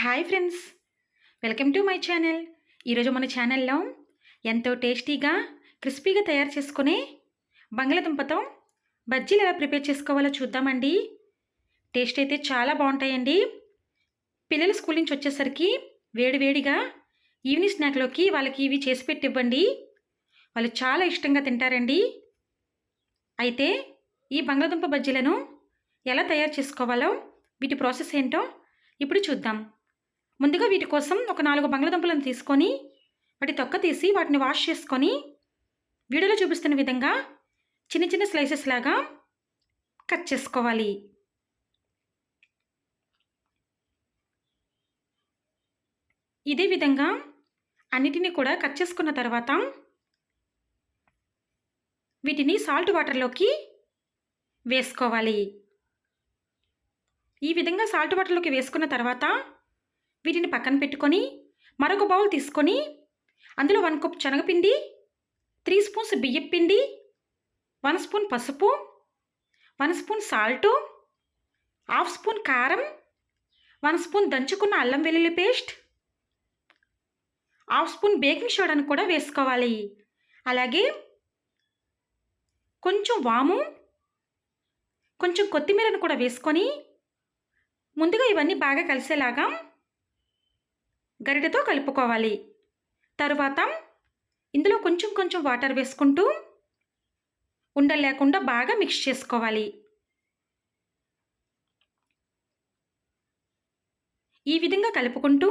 Hi friends. Welcome to my channel. ఈరోజు మన ఛానల్లో ఎంతో టేస్టీగా క్రిస్పీగా తయారు చేసుకునే బంగాళదుంపతో బజ్జీలు ఎలా ప్రిపేర్ చేసుకోవాలో చూద్దామండి. టేస్ట్ అయితే చాలా బాగుంటాయండి. పిల్లలు స్కూల్ నుంచి వచ్చేసరికి వేడివేడిగా ఈవినింగ్ స్నాక్లోకి వాళ్ళకి ఇవి చేసి పెట్టి ఇవ్వండి వాళ్ళు చాలా ఇష్టంగా తింటారండి. అయితే ఈ బంగాళదుంప బజ్జీలను ఎలా తయారు చేసుకోవాలో వీటి ప్రాసెస్ ఏంటో ఇప్పుడు చూద్దాం. ముందుగా వీటి కోసం ఒక నాలుగు బంగాళదుంపలను తీసుకొని వాటి తొక్క తీసి వాటిని వాష్ చేసుకొని వీడియోలో చూపిస్తున్న విధంగా చిన్న చిన్న స్లైసెస్ లాగా కట్ చేసుకోవాలి. ఇదే విధంగా అన్నిటినీ కూడా కట్ చేసుకున్న తర్వాత వీటిని సాల్ట్ వాటర్లోకి వేసుకోవాలి. ఈ విధంగా సాల్ట్ వాటర్లోకి వేసుకున్న తర్వాత వీటిని పక్కన పెట్టుకొని మరొక బౌల్ తీసుకొని అందులో వన్ కప్ శనగపిండి త్రీ స్పూన్స్ బియ్యపిండి వన్ స్పూన్ పసుపు one spoon salt half spoon కారం వన్ స్పూన్ దంచుకున్న అల్లం వెల్లుల్లి పేస్ట్ హాఫ్ స్పూన్ బేకింగ్ సోడాను కూడా వేసుకోవాలి. అలాగే కొంచెం వాము కొంచెం కొత్తిమీరను కూడా వేసుకొని ముందుగా ఇవన్నీ బాగా కలిసేలాగా గరిటెతో కలుపుకోవాలి. తరువాత ఇందులో కొంచెం కొంచెం వాటర్ వేసుకుంటూ ఉండలు లేకుండా బాగా మిక్స్ చేసుకోవాలి. ఈ విధంగా కలుపుకుంటూ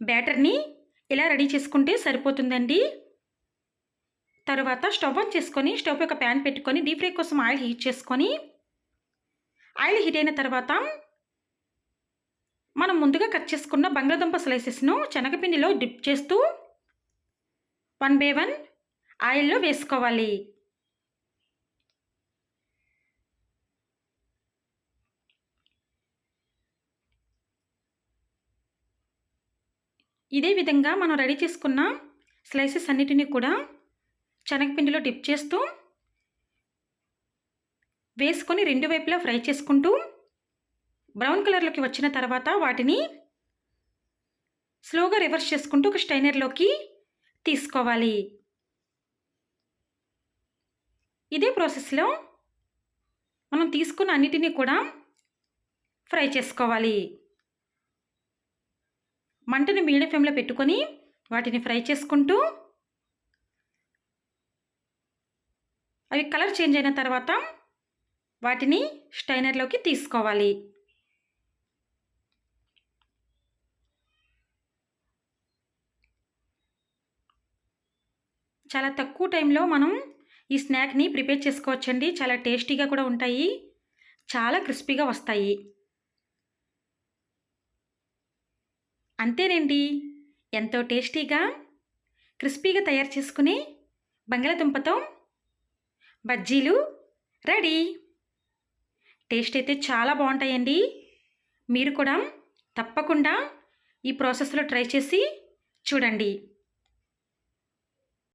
బ్యాటర్ని ఇలా రెడీ చేసుకుంటే సరిపోతుందండి? తరువాత స్టవ్ ఆన్ చేసుకొని స్టవ్ యొక్క ప్యాన్ పెట్టుకొని డీప్ ఫ్రై కోసం ఆయిల్ హీట్ చేసుకొని ఆయిల్ హీట్ అయిన తర్వాత మనం ముందుగా కట్ చేసుకున్న బంగాళదుంప స్లైసెస్ను శనగపిండిలో డిప్ చేస్తూ వన్ బై వన్ ఆయిల్లో వేసుకోవాలి. ఇదే విధంగా మనం రెడీ చేసుకున్న స్లైసెస్ అన్నిటినీ కూడా శనగపిండిలో డిప్ చేస్తూ వేసుకొని రెండు వైపులా ఫ్రై చేసుకుంటూ బ్రౌన్ కలర్లోకి వచ్చిన తర్వాత వాటిని స్లోగా రివర్స్ చేసుకుంటూ ఒక స్టైనర్లోకి తీసుకోవాలి. ఇదే ప్రాసెస్లో మనం తీసుకున్న అన్నిటినీ కూడా ఫ్రై చేసుకోవాలి. మంటని మీడియం ఫ్లేమ్లో పెట్టుకొని వాటిని ఫ్రై చేసుకుంటూ అవి కలర్ చేంజ్ అయిన తర్వాత వాటిని స్టైనర్లోకి తీసుకోవాలి. చాలా తక్కువ టైంలో మనం ఈ స్నాక్ని ప్రిపేర్ చేసుకోవచ్చండి. చాలా టేస్టీగా కూడా ఉంటాయి. చాలా క్రిస్పీగా వస్తాయి. అంతేనండి. ఎంతో టేస్టీగా క్రిస్పీగా తయారు చేసుకుని బంగాళదుంపతో బజ్జీలు రెడీ. టేస్ట్ అయితే చాలా బాగుంటాయండి. మీరు కూడా తప్పకుండా ఈ ప్రాసెస్లో ట్రై చేసి చూడండి.